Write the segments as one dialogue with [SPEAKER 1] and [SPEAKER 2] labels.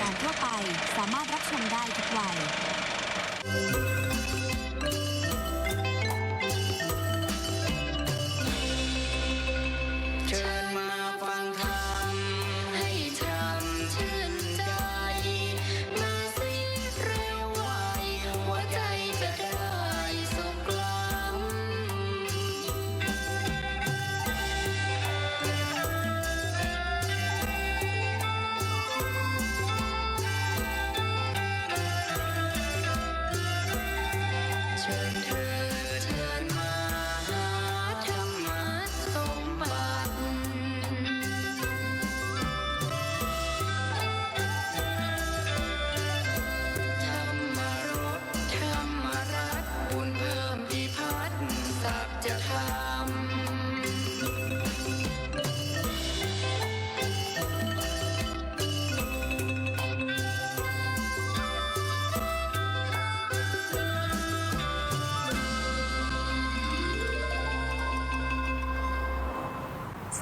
[SPEAKER 1] การทั่วไป สามารถรับชมได้ทุกวั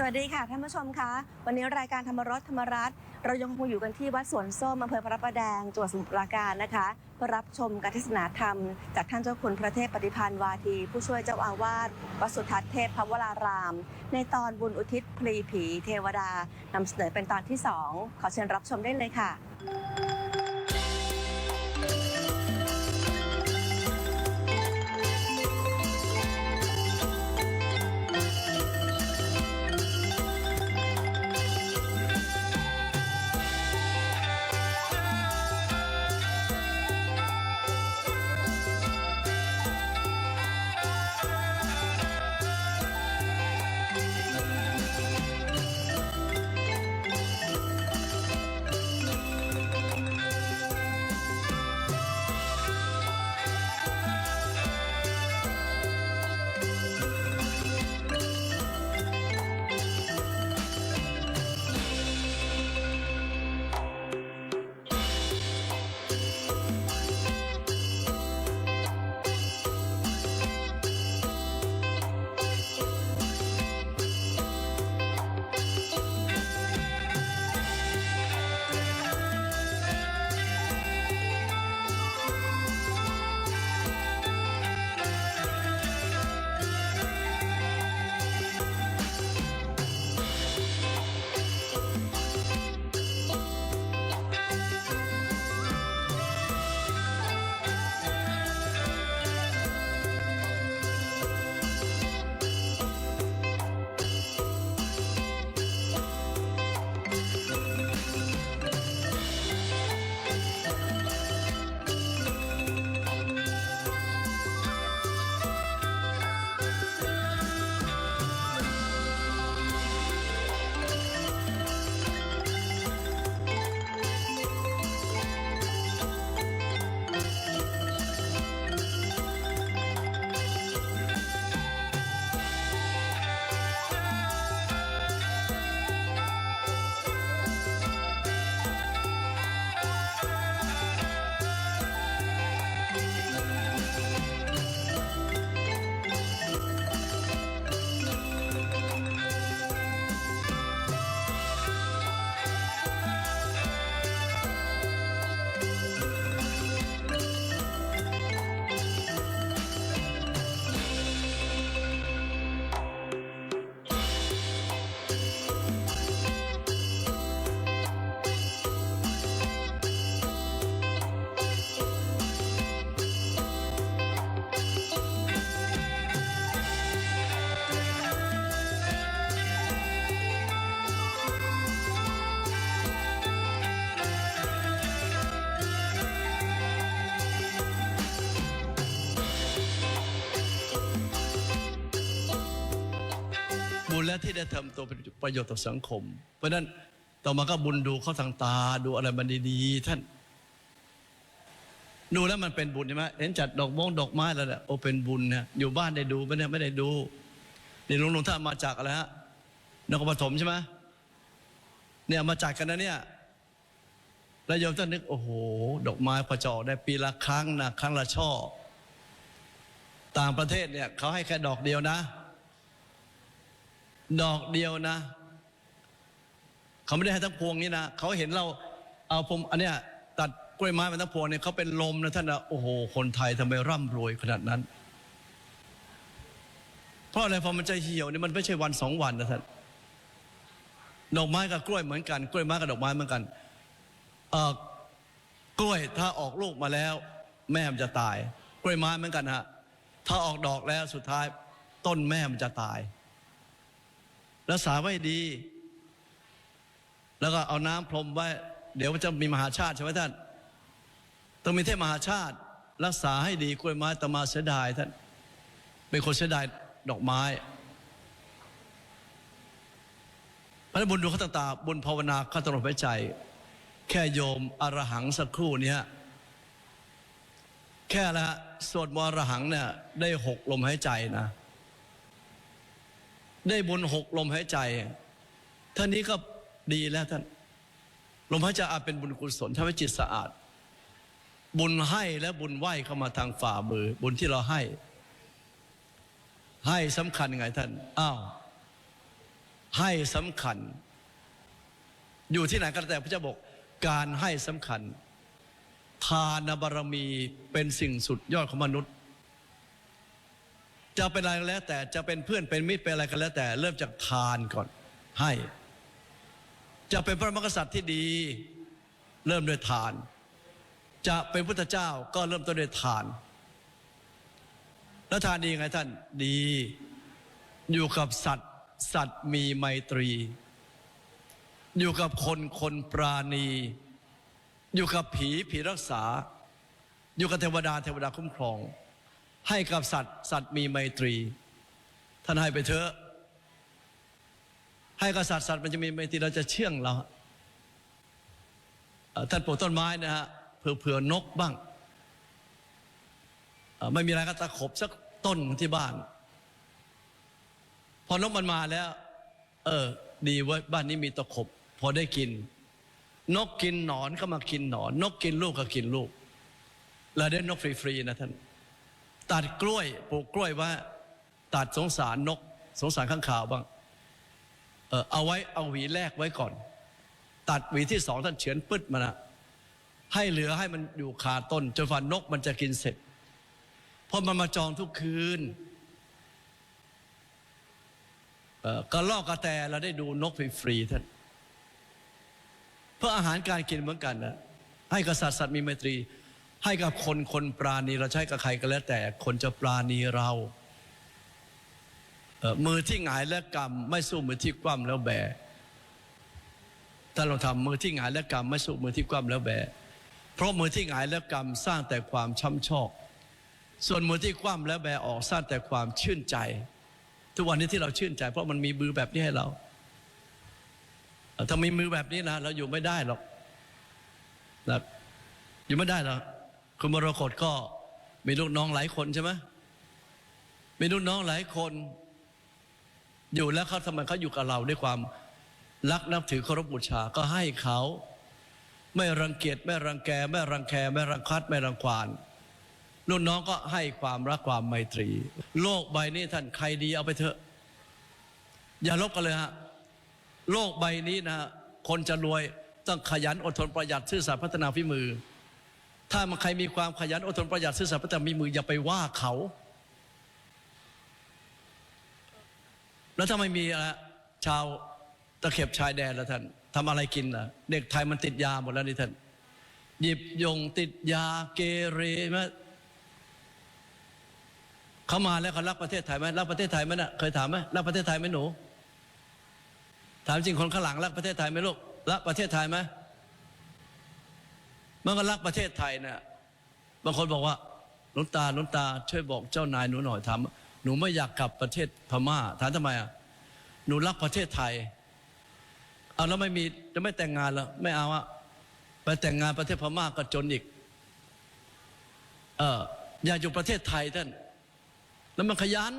[SPEAKER 2] วัส
[SPEAKER 3] ดีค่ะท่านผู้ชมคะ วันนี้รายการธรรมรสธรรมรัตน์เรายังคงอยู่กันที่วัดสวนส้มอำเภอพระประแดงจังหวัดสมุทรปราการนะคะเพื่อรับชมการเทศนาธรรม จากท่านเจ้าคุณพระเทพปฏิพันธ์วาที ผู้ช่วยเจ้าอาวาสวัดสุทัศน์เทพพระวราราม ในตอนบุญอุทิศพลีผีเทวดานำเสนอเป็นตอนที่สองขอเชิญรับชมได้เลยค่ะ
[SPEAKER 4] แล้วที่ได้ทำตัวเป็นประโยชน์ต่อสังคม เพราะฉะนั้นต่อมาก็บุญดูเข้าทางตาดูอะไรมันดีๆท่าน ดูแล้วมันเป็นบุญใช่ไหมเห็นจัดดอกมงดอกไม้แล้วแหละโอเป็นบุญนะอยู่บ้านได้ดูไม่ได้ไม่ได้ดูนี่หลวงหลวงท่านมาจากอะไรฮะนครปฐมใช่ไหมเนี่ยมาจากกันนะเนี่ยแล้วโยมท่านนึกโอ้โห ดอกไม้พอจะออกได้ปีละครั้งนะครั้งละช่อ ต่างประเทศเนี่ยเขาให้แค่ดอกเดียวนะ ดอกเดียวนะ เขาไม่ได้ให้ทั้งพวงนี้นะเขาเห็นเราเอาผมอันเนี้ยตัดกล้วยไม้มาทั้งพวงเนี่ยเขาเป็นลมนะท่านนะโอ้โหคนไทยทำไมร่ำรวยขนาดนั้น เพราะอะไรพอมันจเหี่ยวเนี่ยมันไม่ใช่วันสองวันนะท่านดอกไม้กับกล้วยเหมือนกัน กล้วยไม้กับดอกไม้เหมือนกันเอ่อกล้วยถ้าออกลูกมาแล้ว แม่มันจะตาย กล้วยไม้เหมือนกันฮะถ้าออกดอกแล้วสุดท้าย ต้นแม่มันจะตาย รักษาไว้ดี แล้วก็เอาน้ำพรมไว้ เดี๋ยวมันจะมีมหาชาติใช่ไหมท่าน ต้องมีเทพมหาชาติ รักษาให้ดีกล้วยไม้ตมาเสียดายท่าน เป็นคนเสียดายดอกไม้พระบุญดูเขาต่างๆบุญภาวนาเขาตลอดไว้ใจ แค่โยมอรหังสักครู่เนี้ยแค่ละสวดมอรหังเนี่ยได้หกลมหายใจนะ ได้บุญหกลมหายใจท่านนี้ก็ดีแล้วท่าน ลมหายใจอาจเป็นบุญกุศลทำให้จิตสะอาด บุญให้และบุญไหวเข้ามาทางฝ่ามือ บุญที่เราให้ ให้สำคัญไงท่านอ้าวให้สำคัญ อยู่ที่ไหนก็แล้วแต่พระเจ้าบอกการให้สำคัญ ทานบารมีเป็นสิ่งสุดยอดของมนุษย์ จะเป็นอะไรก็แล้ว แต่จะเป็นเพื่อนเป็นมิตรเป็นอะไรก็แล้วแต่ เริ่มจากทานก่อนให้ จะเป็นพระมกษัตริย์ที่ดี เริ่มด้วยทาน จะเป็นพุทธเจ้าก็เริ่มต้นด้วยทาน แล้วทานดีไงท่านดีอยู่กับสัตว์ สัตว์มีไมตรี อยู่กับคนคนปราณี อยู่กับผีผีรักษา อยู่กับเทวดาเทวดาคุ้มครอง ให้กับสัตว์ สัตว์มีไมตรี ท่านให้ไปเถอะ ให้กับสัตว์สัตว์มันจะมีไมตรีเราจะเชื่องเราท่านปลูกต้นไม้นะฮะเผื่อเผื่อนกบ้าง ไม่มีอะไรก็ตะขบสักต้นที่บ้าน พอนกมันมาแล้ว เออ ดีว้ยบ้านนี้มีตะขบ พอได้กิน นกกินหนอนก็มากินหนอน นกกินลูกก็กินลูกเราได้นกฟรีๆนะท่าน ตัดกล้วยปลูกกล้วยว่า ตัดสงสารนก สงสารข้างข่าวบ้างเออเอาไว้เอาหวีแรกไว้ก่อน ตัดหวีที่สองท่านเฉือนปึ๊ดมานะให้เหลือให้มันอยู่คาต้นจนฝันนกมันจะกินเสร็จเพราะมันมาจองทุกคืนกระลอกกระแตเราได้ดูนกฟรีๆท่านเพื่ออาหารการกินเหมือนกันนะให้กษัตริย์สัตว์มีไมตรี ให้กับคนคนปราณีเราใช้กับใครก็แล้ว แต่คนจะปราณีเราเอ่อมือที่หงายและกำไม่สู้มือที่คว่ำแล้วแบถ้าเราทำมือที่หงายและกำไม่สู้มือที่คว่ำแล้วแบเพราะมือที่หงายและกำสร้างแต่ความช้ำชอก ส่วนมือที่คว่ำแล้วแบออกสร้างแต่ความชื่นใจ ทุกวันนี้ที่เราชื่นใจ เพราะมันมีมือแบบนี้ให้เรา ถ้ามีมือแบบนี้นะเราอยู่ไม่ได้หรอกนะอยู่ไม่ได้หรอก คุณมรกตก็มีลูกน้องหลายคนใช่ไหมมีลูกน้องหลายคน อยู่แล้วเขาทำไมเขาอยู่กับเราด้วยความรักนับถือเคารพบูชาก็ให้เขาไม่รังเกียจไม่รังแกไม่รังแคไม่รังคัดไม่รังควานรุ่นน้องก็ให้ความรักความไมตรี โลกใบนี้ท่านใครดีเอาไปเถอะ อย่าลบกันเลยฮะโลกใบนี้นะฮะคนจะรวยต้องขยันอดทนประหยัดซื่อสัตย์พัฒนาฝีมือ ถ้ามันใครมีความขยันอดทนประหยัดซื่อสัตย์พัฒนาฝีมืออย่าไปว่าเขา แล้วถ้าไม่มีอะชาวตะเข็บชายแดนแล้วท่านทำอะไรกินล่ะ เด็กไทยมันติดยาหมดแล้วนี่ท่านหยิบยงติดยาเกเรมาเขามาแล้วเขารักประเทศไทยไหมรักประเทศไทยไหมน่ะเคยถามไหมรักประเทศไทยไหมหนู ถามจริงคนข้างหลังรักประเทศไทยไหมลูกรักประเทศไทยไหม มันก็รักประเทศไทยเนี่ยบางคนบอกว่าหลวงตาหลวงตา ช่วยบอกเจ้านายหนูหน่อยถามหนูไม่อยากกลับประเทศพม่าถามทำไมอะหนูรักประเทศไทยเอาแล้วไม่มีจะไม่แต่งงานแล้วไม่เอาอะไปแต่งงานประเทศพม่าก็จนอีก เอออยากอยู่ประเทศไทยท่าน แล้วมันขยัน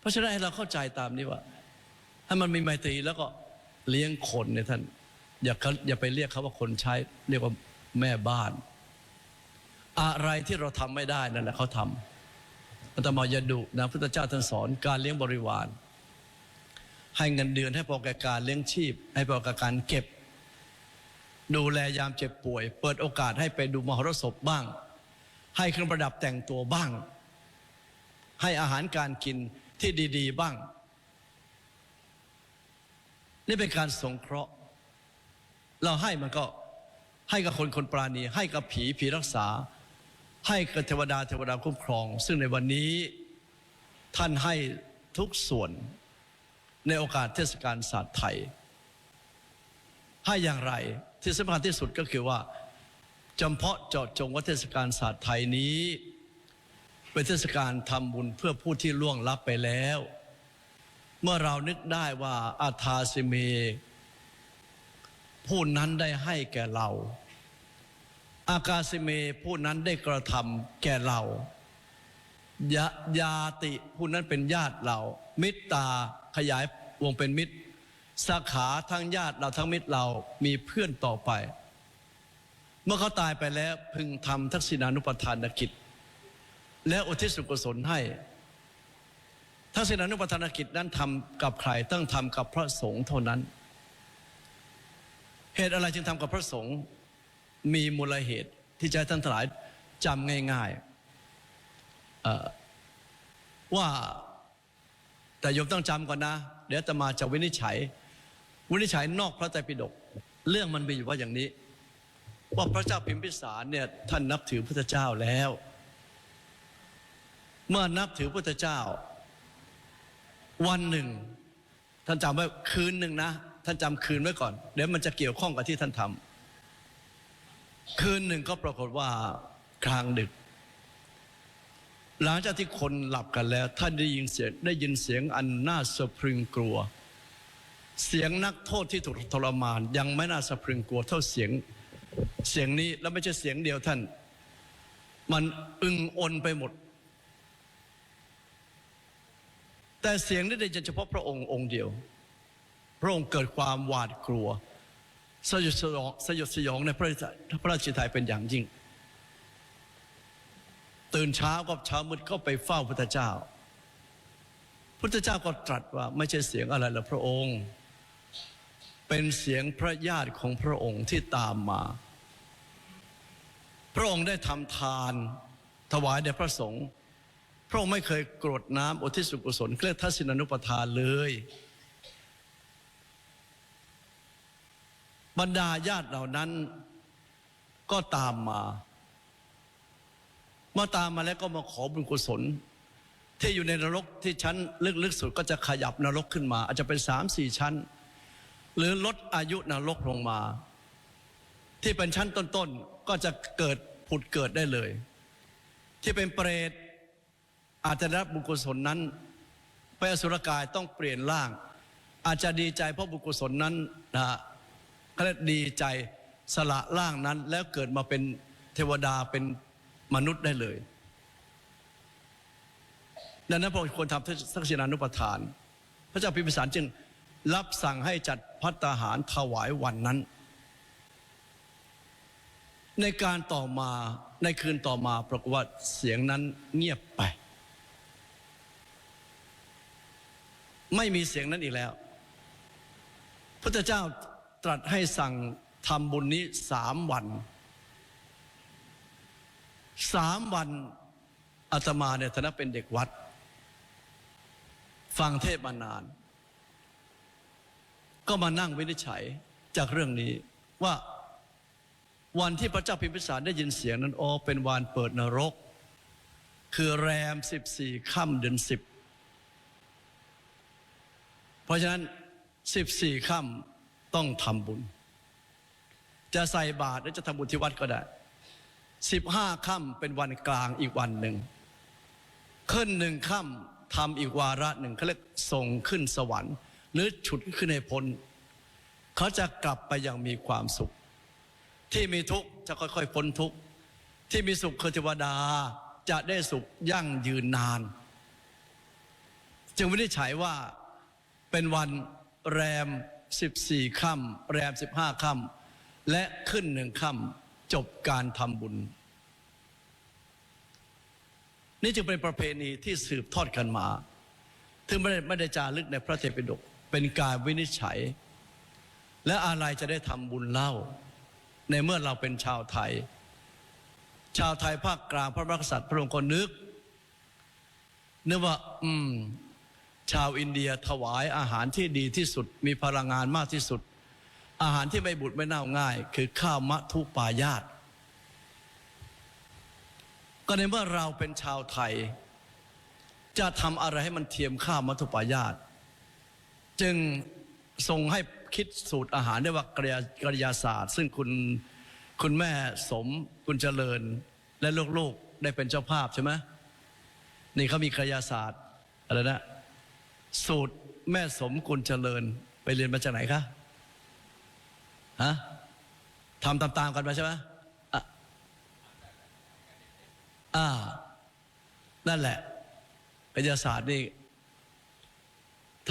[SPEAKER 4] เพราะฉะนั้นให้เราเข้าใจตามนี้ว่าให้มันมีไมตรีแล้วก็เลี้ยงคนเนี่ยท่าน อย่าเขาอย่าไปเรียกเขาว่าคนใช้ เรียกว่าแม่บ้าน อะไรที่เราทำไม่ได้นั่นแหละเขาทำอาตมายาดุนะพุทธเจ้าท่านสอนการเลี้ยงบริวาร ให้เงินเดือนให้พอแก่การเลี้ยงชีพ ให้พอแก่การเก็บ ดูแลยามเจ็บป่วย เปิดโอกาสให้ไปดูมหรสพบ้าง ให้เครื่องประดับแต่งตัวบ้าง ให้อาหารการกินที่ดี ๆ บ้าง นี่เป็นการสงเคราะห์ เราให้มันก็ให้กับคนคนปราณี ให้กับผีผีรักษา ให้กับเทวดาเทวดาคุ้มครอง ซึ่งในวันนี้ท่านให้ทุกส่วนในโอกาสเทศกาลศาสตร์ไทย ให้อย่างไรที่สำคัญที่สุดก็คือว่าจำเพาะเจาะจงว่าเทศกาลศาสตร์ไทยนี้ เป็นเทศกาลทำบุญเพื่อผู้ที่ล่วงลับไปแล้ว เมื่อเรานึกได้ว่าอาทาสิเม ผู้นั้นได้ให้แก่เรา อากาสิเมผู้นั้นได้กระทำแก่เรายะยาติผู้นั้นเป็นญาติเรา มิตรตาขยายวงเป็นมิตรสาขาทั้งญาติเราทั้งมิตรเรามีเพื่อนต่อไป เมื่อเขาตายไปแล้วพึงทำทักษิณานุปทานกิจ และอุทิศส่วนกุศลให้ทักษิณานุปทานกิจนั้นทำกับใครต้องทำกับพระสงฆ์เท่านั้น เหตุอะไรจึงทำกับพระสงฆ์มีมูลเหตุที่จะให้ท่านทั้งหลายจำง่ายๆว่าแต่โยมต้องจำก่อนนะ เดี๋ยวอาตมาจะวินิจฉัย วินิจฉัยนอกพระไตรปิฎกเรื่องมันมีอยู่ว่าอย่างนี้ ว่าพระเจ้าพิมพิสารเนี่ยท่านนับถือพระเจ้าแล้ว เมื่อนับถือพระเจ้า วันหนึ่ง ท่านจำไว้คืนหนึ่งนะ ท่านจำคืนไว้ก่อน เดี๋ยวมันจะเกี่ยวข้องกับที่ท่านทำคืนหนึ่งก็ปรากฏว่ากลางดึก หลังจากที่คนหลับกันแล้ว ท่านได้ยินเสียงได้ยินเสียงอันน่าสะพรึงกลัว เสียงนักโทษที่ถูกทรมาน ยังไม่น่าสะพรึงกลัว เท่าเสียงเสียงนี้แล้วไม่ใช่เสียงเดียวท่าน มันอึงอนไปหมดแต่เสียงนี้ได้ยินเฉพาะพระองค์องค์เดียว พระองค์เกิดความหวาดกลัว สยดสยองสยดสยองในพระราชพระราชทายเป็นอย่างยิ่ง ตื่นเช้าก็เช้ามืดก็ไปเฝ้าพระเจ้า พระเจ้าก็ตรัสว่าไม่ใช่เสียงอะไรละพระองค์ เป็นเสียงพระญาติของพระองค์ที่ตามมา พระองค์ได้ทำทานถวายแด่พระสงฆ์พระองค์ไม่เคยกรดน้ำอุทิศส่วนกุศลเคลื่อนทัศนานุปทานเลย บรรดาญาติเหล่านั้นก็ตามมา เมาตามมาแล้วก็มาขอบุญกุศล ที่อยู่ในนรกที่ชั้นลึกๆสุดก็จะขยับนรกขึ้นมา อาจจะเป็นสามสี่ชั้น หรือลดอายุนรกลงมา ที่เป็นชั้นต้นๆก็จะเกิดผุดเกิดได้เลย ที่เป็นเปรตอาจจะรับบุญกุศลนั้นไปอสุรกายต้องเปลี่ยนร่าง อาจจะดีใจเพราะบุญกุศลนั้นนะ เขาเรียกดีใจสละร่างนั้น แล้วเกิดมาเป็นเทวดาเป็นมนุษย์ได้เลย ดังนั้นพระองค์ควรทำทักษิณานุปทาน พระเจ้าพิมพิสารจึงรับสั่งให้จัดพัตตาหารถวายวันนั้น ในการต่อมาในคืนต่อมาปรากฏว่าเสียงนั้นเงียบไป ไม่มีเสียงนั้นอีกแล้วพระเจ้า ตรัสให้สั่งทำบุญนี้สามวันสามวันอาตมาเนี่ยฐานะเป็นเด็กวัด ฟังเทศน์มานาน ก็มานั่งวินิจฉัยจากเรื่องนี้ว่าวันที่พระเจ้าพิมพิสารได้ยินเสียงนั้นอ๋อเป็นวันเปิดนรก คือแรมสิบสี่ค่ำเดือนสิบเพราะฉะนั้นสิบสี่ค่ำ ต้องทำบุญ จะใส่บาตรหรือจะทำบุญที่วัดก็ได้สิบห้าค่ำเป็นวันกลางอีกวันหนึ่ง ขึ้นหนึ่งค่ำทำอีกวาระหนึ่งเขาเรียกส่งขึ้นสวรรค์ หรือฉุดขึ้นให้พ้นเขาจะกลับไปอย่างมีความสุข ที่มีทุกข์จะค่อยๆพ้นทุกข์ที่มีสุขคือเทวดาจะได้สุขยั่งยืนนาน จึงวินิจฉัยว่าเป็นวันแรม 14ค่ำแรม 15ค่ำและขึ้นหนึ่งค่ำจบการทำบุญ นี่จึงเป็นประเพณีที่สืบทอดกันมาถึงไม่ได้ไม่ได้จารึกในพระเทปิฎกเป็นการวินิจฉัย และอะไรจะได้ทำบุญเล่า ในเมื่อเราเป็นชาวไทย ชาวไทยภาคกลางพระมหากษัตริย์พระองค์ก็นึกนึกว่า อืม ชาวอินเดียถวายอาหารที่ดีที่สุด มีพลังงานมากที่สุด อาหารที่ไม่บูดไม่เน่าง่าย คือข้าวมะทุปายาตก็ในเมื่อเราเป็นชาวไทย จะทำอะไรให้มันเทียมข้าวมัทุปายาตจึงทรงให้คิดสูตรอาหารได้ว่ากริยากริยาศาสตร์ ซึ่งคุณคุณแม่สมคุณเจริญและลูกๆได้เป็นเจ้าภาพใช่ไหมนี่เขามีกริยาศาสตร์อะไรนะ สูตรแม่สมกุลเจริญ ไปเรียนมาจากไหนคะฮะทำตามๆกันมาใช่ไหมอ่า นั่นแหละกายศาสตร์นี่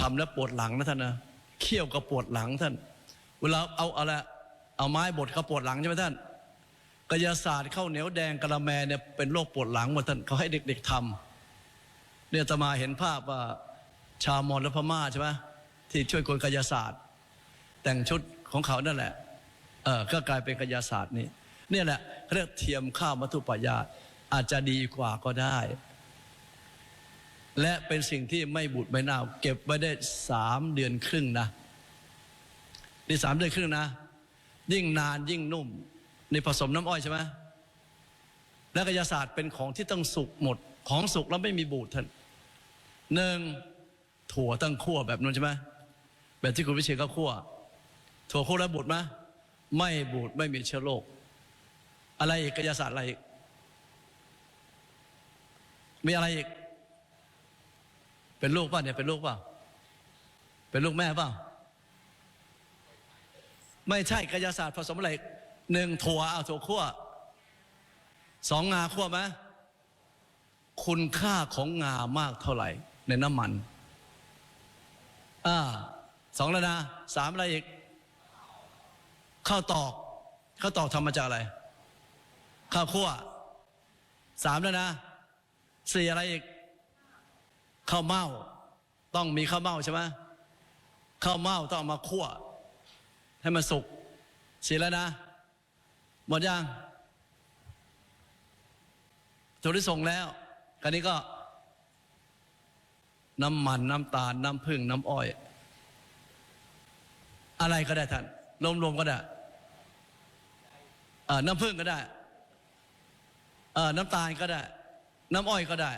[SPEAKER 4] ทำแล้วปวดหลังนะท่านนะเขี้ยวก็ปวดหลังท่าน เวลาเอาอะไรเอาไม้บดเขาปวดหลังใช่ไหมท่านกายศาสตร์ข้าวเหนียวแดงกะละแมเนี่ยเป็นโรคปวดหลังหมดท่านเขาให้เด็ก ๆทำเนี่ยอาตมาเห็นภาพว่า ชาวมอญและพม่าใช่ไหมที่ช่วยคนกายศาสตร์ แต่งชุดของเขานั่นแหละเออก็กลายเป็นกายศาสตร์นี่เนี่ยแหละเขาเรียกเทียมข้าวมัทุปายาตอาจจะดีกว่าก็ได้ และเป็นสิ่งที่ไม่บูดไม่เน่าเก็บไว้ได้สามเดือนครึ่งนะนี่สามเดือนครึ่งนะ ยิ่งนานยิ่งนุ่มนี่ผสมน้ำอ้อยใช่ไหมและกายศาสตร์เป็นของที่ต้องสุกหมด ของสุกแล้วไม่มีบูดท่านหนึ่ง ถั่วตั้งคั่วแบบนู้นใช่ไหมแบบที่คุณวิเชียรก็คั่วถั่วคั่วแล้วบูดไหมไม่บูดไม่มีเชื้อโรคอะไรอีกกายศาสตร์อะไรอีกมีอะไรอีก เป็นลูกป่ะเนี่ยเป็นลูกป่ะเป็นลูกแม่ป่ะไม่ใช่กายศาสตร์ผสมอะไรหนึ่งถั่วเอาถั่วคั่วสองงาคั่วไหมคุณค่าของงามากเท่าไหร่ ในน้ำมัน อ่าสองแล้วนะสามอะไรอีกข้าวตอกข้าวตอกทำมาจากอะไรข้าวคั่วสามแล้วนะสี่อะไรอีกข้าวเม่าต้องมีข้าวเม่าใช่ไหมข้าวเม่าต้องเอามาคั่ว ให้มันสุกสียแล้วนะ หมดยังถั่วลิสงแล้วคราวนี้ก็ น้ำมันน้ำตาลน้ำผึ้งน้ำอ้อย อะไรก็ได้ท่านรวมๆก็ได้น้ำผึ้งก็ได้น้ำตาลก็ได้ น้ำอ้อยก็ได้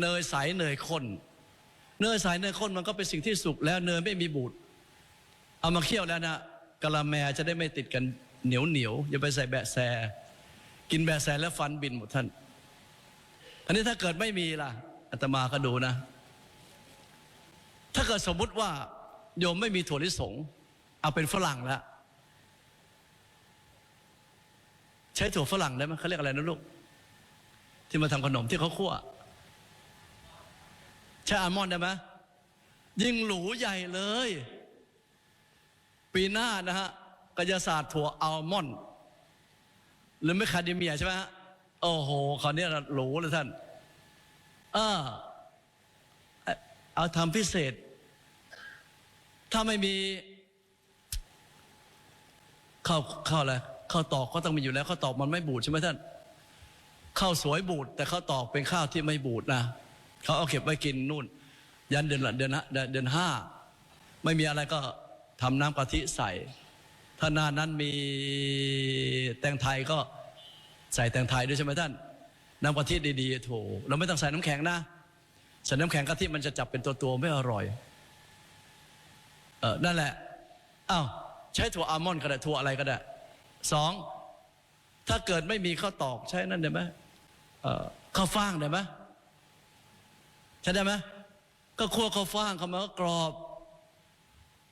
[SPEAKER 4] เนยใสเนยข้นเนยใสเนยข้นมันก็เป็นสิ่งที่สุกแล้วเนยไม่มีบูดเอามาเคี่ยวแล้วนะกะละแมจะได้ไม่ติดกันเหนียวเหนียวอย่าไปใส่แบะแซกินแบะแซแล้วฟันบินหมดท่าน อันนี้ถ้าเกิดไม่มีล่ะอาตมาก็ดูนะ ถ้าเกิดสมมุติว่าโยมไม่มีถั่วลิสง เอาเป็นฝรั่งแล้วใช้ถั่วฝรั่งได้ไหมเขาเรียกอะไรนะลูก ที่มาทำขนมที่เขาคั่วใช้อัลมอนด์ได้ไหมยิ่งหรูใหญ่เลย ปีหน้านะฮะกายศาสตร์ถั่วอัลมอนด์หรือไม่คาเดเมียใช่ไหมฮะโอ้โหคราวนี้หรูเลยท่านเออ เอาทำพิเศษ ถ้าไม่มีข้าวข้าวอะไรข้าวตอกก็ต้องมีอยู่แล้วข้าวตอกมันไม่บูดใช่ไหมท่านข้าวสวยบูด แต่ข้าวตอกเป็นข้าวที่ไม่บูดนะเขาเอาเก็บไว้กินนู่น ยันเดือนละเดือนละเดือนห้าไม่มีอะไรก็ทำน้ำกะทิใส่ ถ้าหนานั้นมีแตงไทยก็ใส่แตงไทยด้วยใช่ไหมท่านน้ำกะทิดีๆโถเราไม่ต้องใส่น้ำแข็งนะ ใส่น้ำแข็งกะทิมันจะจับเป็นตัวตัวๆไม่อร่อย เออนั่นแหละอ้าวใช้ถั่วอัลมอนด์ก็ได้ถั่วอะไรก็ได้สองถ้าเกิดไม่มีข้าวตอกใช้นั่นได้ไหมข้าวฟ่างได้ไหมใช่ได้ไหมก็คั่วข้าวฟ่างเข้ามาก็กรอบ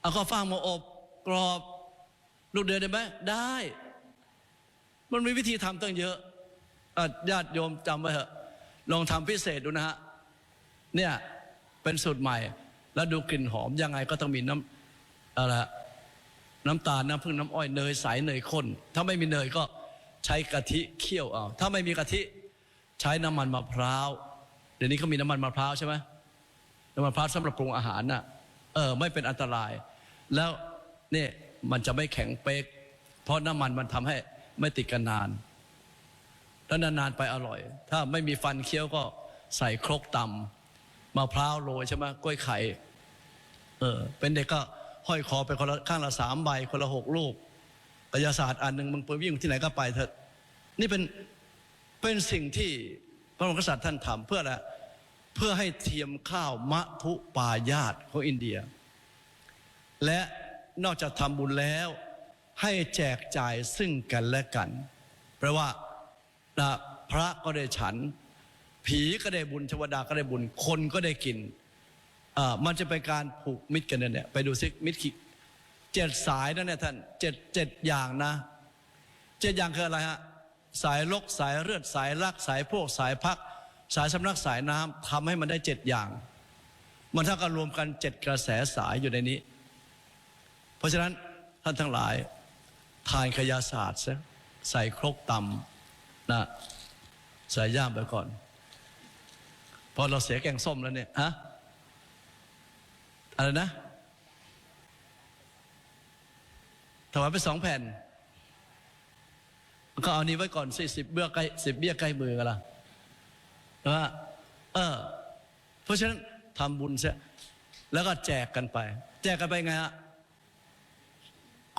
[SPEAKER 4] เอาข้าวฟ่างมาอบกรอบ ลูกเดือยได้ไหมได้ มันมีวิธีทำตั้งเยอะอะญาติโยมจำไว้เถอะลองทำพิเศษดูนะฮะ เนี่ยเป็นสูตรใหม่ แล้วดูกลิ่นหอมยังไงก็ต้องมีน้ำอะไรน้ำตาลน้ำผึ้งน้ำอ้อยเนยใสเนยข้นถ้าไม่มีเนยก็ใช้กะทิเคี่ยวเอาถ้าไม่มีกะทิใช้น้ำมันมะพร้าวเดี๋ยวนี้เขามีน้ำมันมะพร้าวใช่ไหมน้ำมันมะพร้าวสำหรับปรุงอาหารน่ะเออไม่เป็นอันตราย แล้วเนี่ยมันจะไม่แข็งเป๊กเพราะน้ำมันมันทำให้ไม่ติดกันนานแล้วนานๆไปอร่อย ถ้าไม่มีฟันเคี้ยวก็ใส่ครกตำ มะพร้าวโรยใช่ไหมกล้วยไข่เออเป็นเด็กก็ห้อยคอไปคนละข้างละสามใบคนละหกลูกกายศาสตร์อันหนึ่งมึงไปวิ่งที่ไหนก็ไปเถอะนี่เป็นเป็นสิ่งที่พระมหากษัตริย์ท่านทำเพื่ออะไรเพื่อให้เทียมข้าวมะทุปายาตของอินเดีย และนอกจากทำบุญแล้วให้แจกจ่ายซึ่งกันและกัน แปลว่านะพระก็ได้ฉัน ผีก็ได้บุญเทวดาก็ได้บุญ คนก็ได้กินอ่ามันจะเป็นการผูกมิตรกันเนี่ยไปดูซิมิตรขีเจ็ดสายนั่นเนี่ยท่านเจ็ดเจ็ดอย่างนะเจ็ดอย่างคืออะไรฮะสายลกสายเลือดสายรักสายพวกสายพัก สายสำนักสายน้ำทำให้มันได้เจ็ดอย่าง มันเท่ากับรวมกันเจ็ดกระแสสายอยู่ในนี้ เพราะฉะนั้นท่านทั้งหลายทานขยาศาสตร์ซะใส่ครกตำนะใส่ย่ามไปก่อน พอเราเสียแกงส้มแล้วเนี่ยฮะอะไรนะถวายไปสองแผ่น ก็เอานี้ไว้ก่อนสิสิบเบี้ยใกล้สิบเบี้ยใกล้มือกันละว่าเออ เพราะฉะนั้นทำบุญเสียแล้วก็แจกกันไป แจกกันไปไงฮะ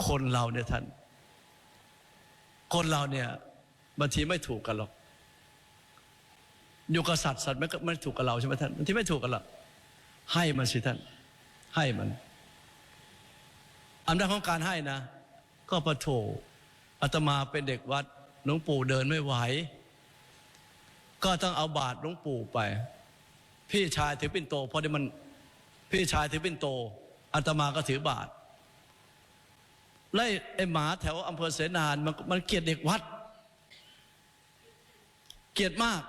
[SPEAKER 4] คนเราเนี่ยท่าน คนเราเนี่ยบางทีไม่ถูกกันหรอก อยู่กับสัตว์สัตว์ไม่ถูกกับเราใช่ไหมท่านที่ไม่ถูกกันหรอกให้มันสิท่าน ให้มันอำนาจของการให้นะ ก็ประโถอาตมาเป็นเด็กวัดหลวงปู่เดินไม่ไหว ก็ต้องเอาบาตรหลวงปู่ไป พี่ชายถือปิ่นโตเพราะที่มันพี่ชายถือปิ่นโตอาตมาก็ถือบาตรไล่ไอหมาแถวอำเภอเสนานมันมันเกลียดเด็กวัด เกลียดมาก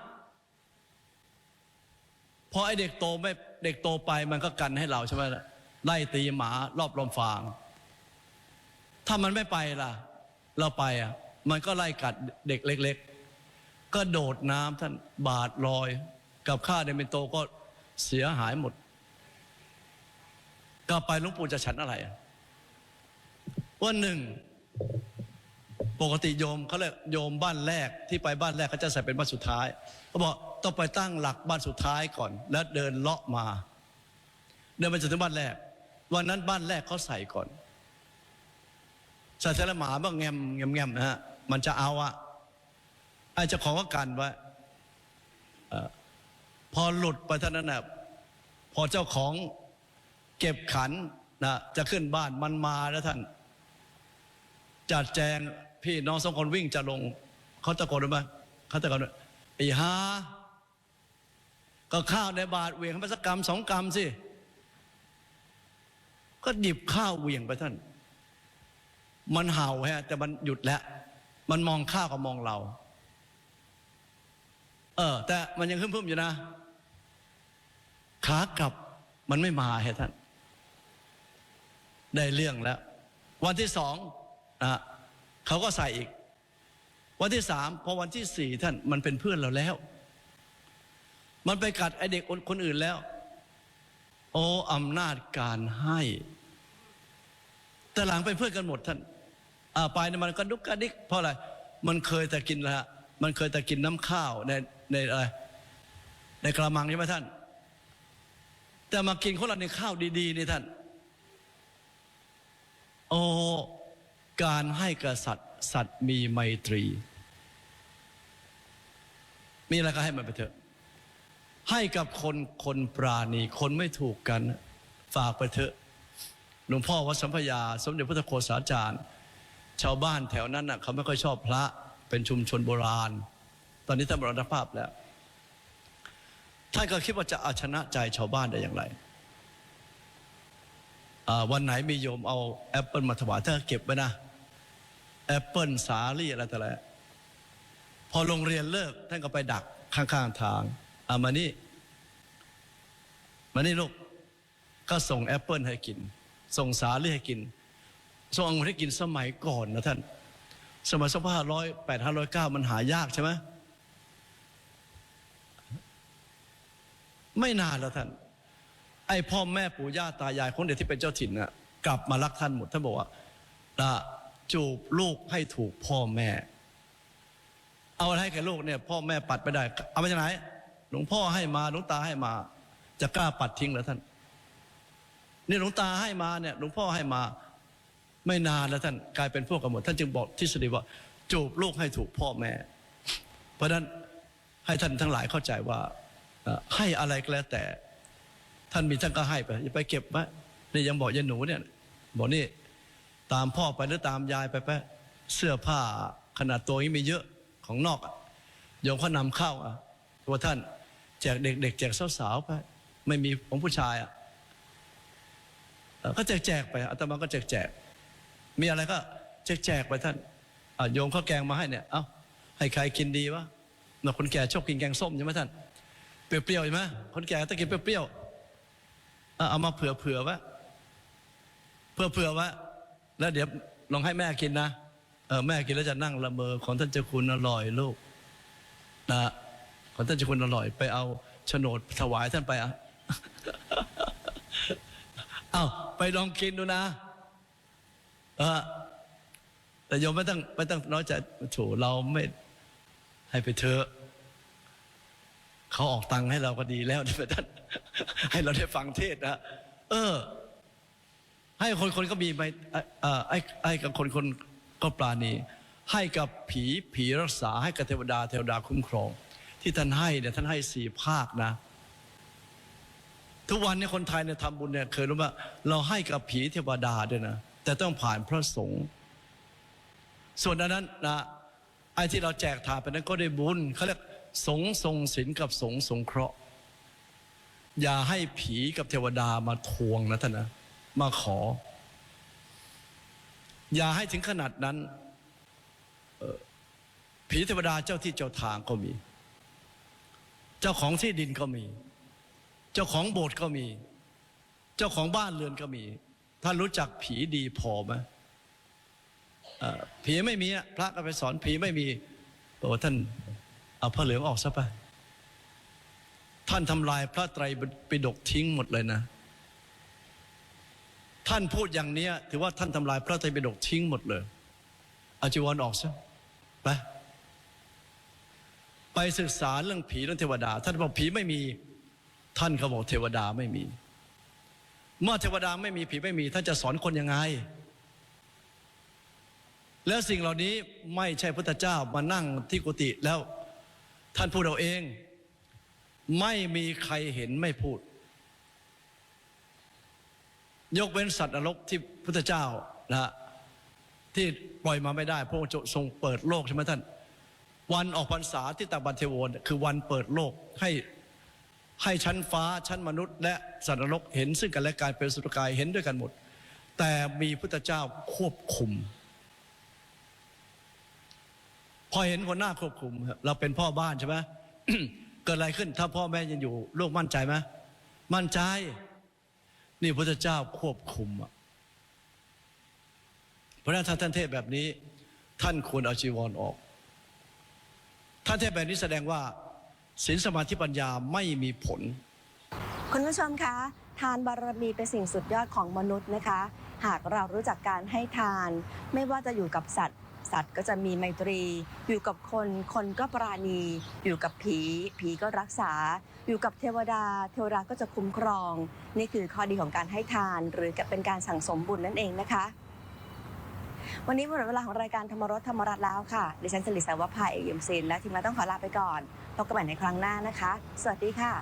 [SPEAKER 4] พอไอ้เด็กโตไม่เด็กโตไปมันก็กันให้เราใช่ไหมล่ะไล่ตีหมารอบลมฟาง ถ้ามันไม่ไปล่ะ เราไปอะ มันก็ไล่กัดเด็กเล็ก ๆ ก็โดดน้ำท่านบาดลอย กับข้าเดมินโตก็เสียหายหมดก็ไปหลวงปู่จะฉันอะไรอะวันหนึ่งปกติโยมเขาเรียกโยมบ้านแรกที่ไปบ้านแรกเขาจะใส่เป็นบ้านสุดท้ายเขาบอก ต้องไปตั้งหลักบ้านสุดท้ายก่อน แล้วเดินเลาะมา เดินไปจนถึงบ้านแรก วันนั้นบ้านแรกเขาใส่ก่อนใส่เสร็จแล้วหมาบ้างแงมแงมแงมนะฮะมันจะเอาอะไอ้เจ้าของก็กันไว้พอหลุดไปเท่านั้นนะพอเจ้าของเก็บขันนะจะขึ้นบ้านมันมาแล้วท่าน จัดแจงพี่น้องสองคนวิ่งจะลงเขาตะโกนมาเขาตะโกนไอ้ฮา ก็ข้าวในบาทเหวี่ยงไปสักกรรมสองกรรมสิ ก็หยิบข้าวเหวี่ยงไปท่าน มันเห่าฮะ แต่มันหยุดแล้ว มันมองข้าวกับมองเรา เออ แต่มันยังพึ่มๆอยู่นะ ขากลับมันไม่มาฮะท่าน ได้เรื่องแล้ว วันที่สองนะเขาก็ใส่อีก วันที่สามพอวันที่สี่ท่านมันเป็นเพื่อนเราแล้ว มันไปกัดไอเด็กคนอื่นแล้ว โอ้อำนาจการให้ แต่หลังเป็นเพื่อนกันหมดท่านอาไปเนี่ยมันก็ดุกกระดิกเพราะอะไร มันเคยแต่กินละมันเคยแต่กินน้ำข้าวในในอะไรในกระมังใช่ไหมท่าน แต่มากินของเราในข้าวดีๆนี่ท่าน โอ้การให้กษัตริย์สัตว์มีไมตรี มีอะไรก็ให้มันไปเถอะ ให้กับคนคนปราณี คนไม่ถูกกันฝากไปเถอะหลวงพ่อวัดสัมพยา สมเด็จพระโคสาจารย์ ชาวบ้านแถวนั้นน่ะเขาไม่ค่อยชอบพระเป็นชุมชนโบราณ ตอนนี้ท่านมรณภาพแล้ว ท่านก็คิดว่าจะเอาชนะใจชาวบ้านได้อย่างไรวันไหนมีโยมเอาแอปเปิลมาถวายท่านเก็บไว้นะแอปเปิลสาลี่อะไรแต่ออะพอโรงเรียนเลิกท่านก็ไปดักข้างๆทาง อามานี่ มานี่ลูก ก็ส่งแอปเปิลให้กิน ส่งสาลี่ให้กิน ส่งองุ่นให้กินสมัยก่อนนะท่าน สมัยสองพันห้าร้อยแปดห้าร้อยเก้ามันหายากใช่ไหมไม่นานแล้วท่าน ไอพ่อแม่ปู่ย่าตายายคนเดียวที่เป็นเจ้าถิ่นน่ะกลับมารักท่านหมดท่านบอกว่าอะจูบลูกให้ถูกพ่อแม่ เอาอะไรให้แก่ลูกเนี่ย พ่อแม่ปัดไม่ได้ เอามาจากไหน หลวงพ่อให้มาหลวงตาให้มา จะกล้าปัดทิ้งเหรอท่าน นี่หลวงตาให้มาเนี่ยหลวงพ่อให้มา ไม่นานแล้วท่าน กลายเป็นพวกกันหมดท่านจึงบอกทฤษฎีว่าจูบลูกให้ถูกพ่อแม่ เพราะฉะนั้นให้ท่านทั้งหลายเข้าใจว่าให้อะไรก็แล้วแต่ ท่านมีท่านก็ให้ไปอย่าไปเก็บไว้นี่ยังบอกยายหนูเนี่ย บอกนี่ตามพ่อไปหรือตามยายไปไปเสื้อผ้าขนาดตัวนี้มีเยอะของนอกอะโยมเขานำเข้าอะตัวท่าน แจกเด็กๆแจกสาวๆไป ไม่มีของผู้ชายอะเอ่อก็แจกแจกๆไปอาตมาก็แจกแจกๆมีอะไรก็แจกแจกๆไปท่านโยมข้าวแกงมาให้เนี่ยเอ้าให้ใครกินดีวะน่ะคนแก่ชอบกินแกงส้มใช่ไหมท่านเปรี้ยวๆใช่ไหมคนแก่ต้องกินเปรี้ยวๆเอามาเผื่อๆไว้เพื่อเผื่อว่าแล้วเดี๋ยวลองให้แม่กินนะเออแม่กินแล้วจะนั่งละเมอของท่านเจ้าคุณอร่อยลูกนะ ของท่านเจ้าคุณอร่อย ไปเอาโฉนดถวายท่านไปอะเอาไปลองกินดูนะเออแต่โยมไม่ต้องไม่ต้องน้อยใจโถเราไม่ให้ไปเถอะเขาออกตังค์ให้เราก็ดีแล้วที่ท่านให้เราได้ฟังเทศนะเออ ให้คนคนก็มีไปอ่อเอ่อไอ้ไอ้กับคนคนก็ปราณี ให้กับผีผีรักษาให้กับเทวดาเทวดาคุ้มครอง ที่ท่านให้เนี่ยท่านให้สี่ภาคนะ ทุกวันเนี้คนไทยเนี่ยทำบุญเนี่ยเคยรู้ว่า เราให้กับผีเทวดาด้วยนะ แต่ต้องผ่านพระสงฆ์ส่วนอนั้นนะไอ้ที่เราแจกทานไปนั้นก็ได้บุญเขาเรียกสงทรงศีลกับสงสงเคราะห์ อย่าให้ผีกับเทวดามาทวงนะท่านนะมาขอ อย่าให้ถึงขนาดนั้นผีเทวดาเจ้าที่เจ้าทางก็มี เจ้าของที่ดินก็มี เจ้าของโบสถ์ก็มี เจ้าของบ้านเรือนก็มีท่านรู้จักผีดีพอไหมผีไม่มีอะพระก็ไปสอนผีไม่มีบอกว่าท่านเอาผ้าเหลืองออกซะไปท่านทำลายพระไตรปิฎกทิ้งหมดเลยนะ ท่านพูดอย่างนี้ถือว่าท่านทำลายพระไตรปิฎกทิ้งหมดเลยเอาจีวรออกซะไป ไปศึกษาเรื่องผีเรื่องเทวดา ท่านบอกผีไม่มี ท่านก็บอกเทวดาไม่มี เมื่อเทวดาไม่มีผีไม่มี ท่านจะสอนคนยังไง แล้วสิ่งเหล่านี้ไม่ใช่พุทธเจ้ามานั่งที่กุฏิแล้วท่านพูดเอาเอง ไม่มีใครเห็นไม่พูด ยกเว้นสัตว์นรกที่พุทธเจ้านะฮะที่ปล่อยมาไม่ได้ พระองค์ทรงเปิดโลกใช่ไหมท่าน วันออกพรรษาที่ตาบันเทโวนคือวันเปิดโลกให้ให้ชั้นฟ้าชั้นมนุษย์ และสัตว์นรกเห็นซึ่งกันและการเป็นสุตกายเห็นด้วยกันหมด แต่มีพุทธเจ้าควบคุม พอเห็นหัวหน้าควบคุม เราเป็นพ่อบ้านใช่ไหมเกิดอะไรขึ้นถ้าพ่อแม่ยังอยู่ลูกมั่นใจไหมมั่นใจ นี่พระเจ้าควบคุมอะเพราะนั้นถ้าท่านเทศแบบนี้ ท่านควรเอาจีวรออก ท่านเทศแบบนี้แสดงว่าศีลสมาธิปัญญาไม่มีผล
[SPEAKER 3] คุณผู้ชมคะทานบารมีเป็นสิ่งสุดยอดของมนุษย์นะคะ หากเรารู้จักการให้ทาน ไม่ว่าจะอยู่กับสัตว์ สัตว์ก็จะมีไมตรี อยู่กับคนคนก็ปราณี อยู่กับผี ผีก็รักษา อยู่กับเทวดา เทวดาก็จะคุ้มครอง นี่คือข้อดีของการให้ทานหรือเป็นการสั่งสมบุญนั่นเองนะคะ วันนี้หมดเวลาของรายการธรรมรสธรรมรัตน์แล้วค่ะ ดิฉันสิริสาวภาเอี่ยมศิลและทีมงานต้องขอลาไปก่อน พบกันใหม่ในครั้งหน้านะคะ สวัสดีค่ะ